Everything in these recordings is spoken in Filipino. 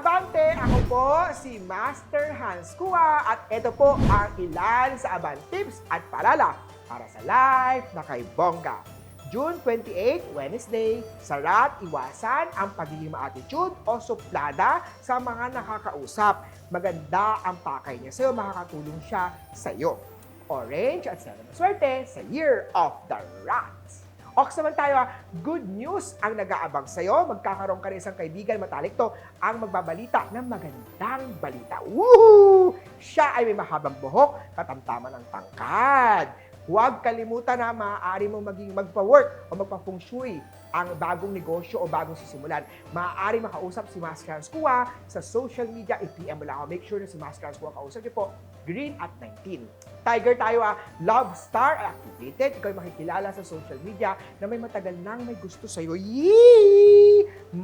Abante! Ako po si Master Hans Kua at ito po ang ilan sa Abang Tips at Palala para sa life na kay Bongga. June 28, Wednesday, sarat iwasan ang pagiging attitude o suplada sa mga nakakausap. Maganda ang pakay niya sa'yo, makakatulong siya sa'yo. Orange at 7 na swerte sa Year of the Rat. Ox naman tayo, ah. good news ang nag-aabang sa'yo. Magkakaroon ka rin isang kaibigan, matalik to, ang magbabalita ng magandang balita. Woohoo! Siya ay may mahabang buhok, katamtaman ng tangkad. Huwag kalimutan na maaari mo maging magpa-work o magpa-feng shui ang bagong negosyo o bagong sisimulan. Maaari makausap si Hans Kua sa social media. I-PM mo lang ako. Make sure na si Hans Kua kausap niyo po. Green at 19. Tiger tayo ah. Love Star activated. Ikaw ay makikilala sa social media na may matagal nang may gusto sa'yo. Yee!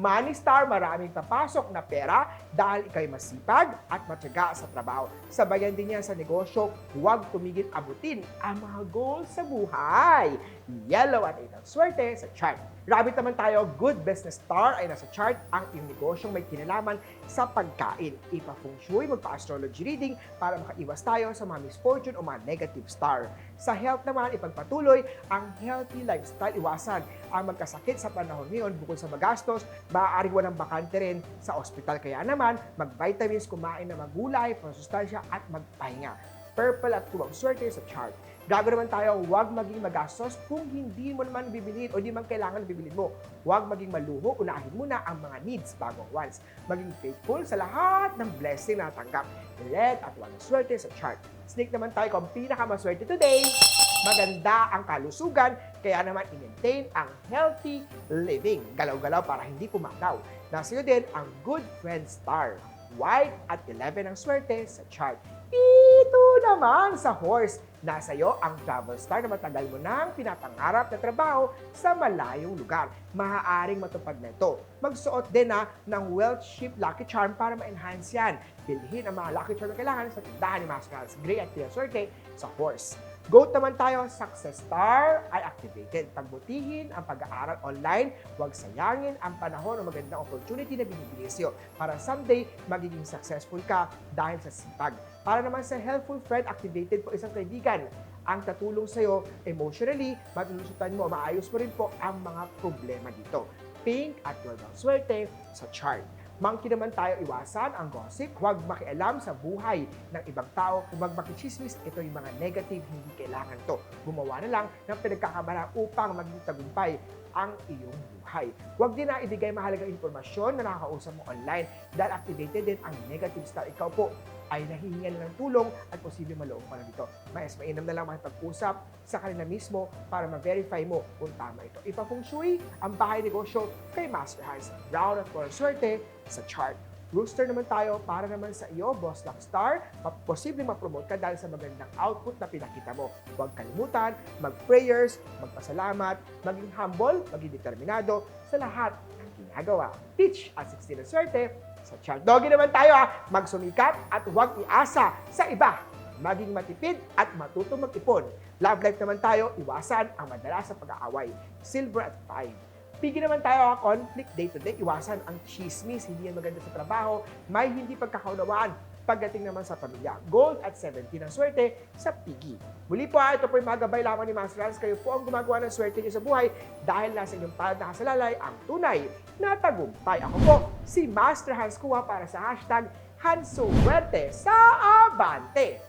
Money Star, maraming papasok na pera dahil ikaw ay masipag at matyaga sa trabaho. Sabayan din yan sa negosyo, huwag tumigil abutin ang mga goals sa buhay. Yellow at 8 ang swerte sa chart. Rabbit naman tayo, good business star ay nasa chart ang iyong negosyong may kinalaman sa pagkain. Ipa-feng shui, magpa-astrology reading para makaiwas tayo sa mga misfortune o mga negative star. Sa health naman, ipagpatuloy ang healthy lifestyle. Iwasan ang magkasakit sa panahon ngayon bukod sa magastos, maaaring walang bakante rin sa ospital. Kaya naman, mag-vitamins, kumain ng magulay, pangsustansya at magpahinga. Purple at tuwang swerte sa chart. Gago naman tayo, huwag maging magastos kung hindi mo naman bibilhin o di man kailangan bibilhin mo. Huwag maging maluho, unahin muna ang mga needs bago ang wants. Maging faithful sa lahat ng blessing na natanggap. Red at walang swerte sa chart. Snake naman tayo kung pinakamaswerte today. Maganda ang kalusugan, kaya naman i-maintain ang healthy living. Galaw-galaw para hindi pumagaw. Nasa iyo din ang good friend star. White at 11 ang swerte sa chart. Ito naman sa horse. Nasa iyo ang travel star na matagal mo nang pinapangarap na trabaho sa malayong lugar. Maaaring matupad na ito. Magsuot din na ng wealth ship lucky charm para ma-enhance yan. Bilhin ang mga lucky charm na kailangan sa tindahan ni Mascals. Gray at Swerte sa horse. Goat naman tayo, success star ay activated. Pagbutihin ang pag-aaral online, huwag sayangin ang panahon o magandang opportunity na binibigay sa'yo para someday magiging successful ka dahil sa sipag. Para naman sa helpful friend, activated po isang kaibigan ang tatulong sa'yo emotionally, matulusutan mo, maayos mo rin po ang mga problema dito. Pink at 12 ang swerte sa chart. Monkey naman tayo iwasan ang gossip, huwag makialam sa buhay ng ibang tao, huwag makichismis, ito yung mga negative, hindi kailangan to. Gumawa na lang ng pinagkakamala upang maging tagumpay ang iyong buhay. Huwag din na ibigay mahalagang impormasyon na nakakausap mo online dahil activated din ang negative star. Ikaw po ay nahihingan ng tulong at posibleng maloob pa na dito. Mas mainam na lang makipag-usap sa kanila mismo para ma-verify mo kung tama ito. Ipa-feng shui ang bahay negosyo kay Master Hans. Round at for swerte sa chart. Rooster naman tayo para naman sa iyo, Boss Luck Star. Ma- Posibleng ma-promote ka dahil sa magandang output na pinakita mo. Huwag kalimutan, mag-prayers, magpasalamat, maging humble, maging determinado sa lahat ng ginagawa. Teach at 16 na swerte sa chart. Doggy naman tayo ha, magsumikap at huwag iasa sa iba. Maging matipid at matutong mag-ipon. Love life naman tayo, iwasan ang madalas sa pag-aaway. Silver at 5. Pigi naman tayo ha, conflict day to day, iwasan ang chismis, hindi yan maganda sa trabaho, may hindi pagkakaunawaan pagdating naman sa pamilya. Gold at 17 ang swerte sa pigi. Muli po ha, ito po yung mga gabay lamang ni Master Hans. Kayo po ang gumagawa ng swerte niyo sa buhay dahil nasa inyong palad nakasalalay ang tunay na tagumpay. Ako po, si Master Hans Kuha para sa hashtag Hansuwerte sa Abante.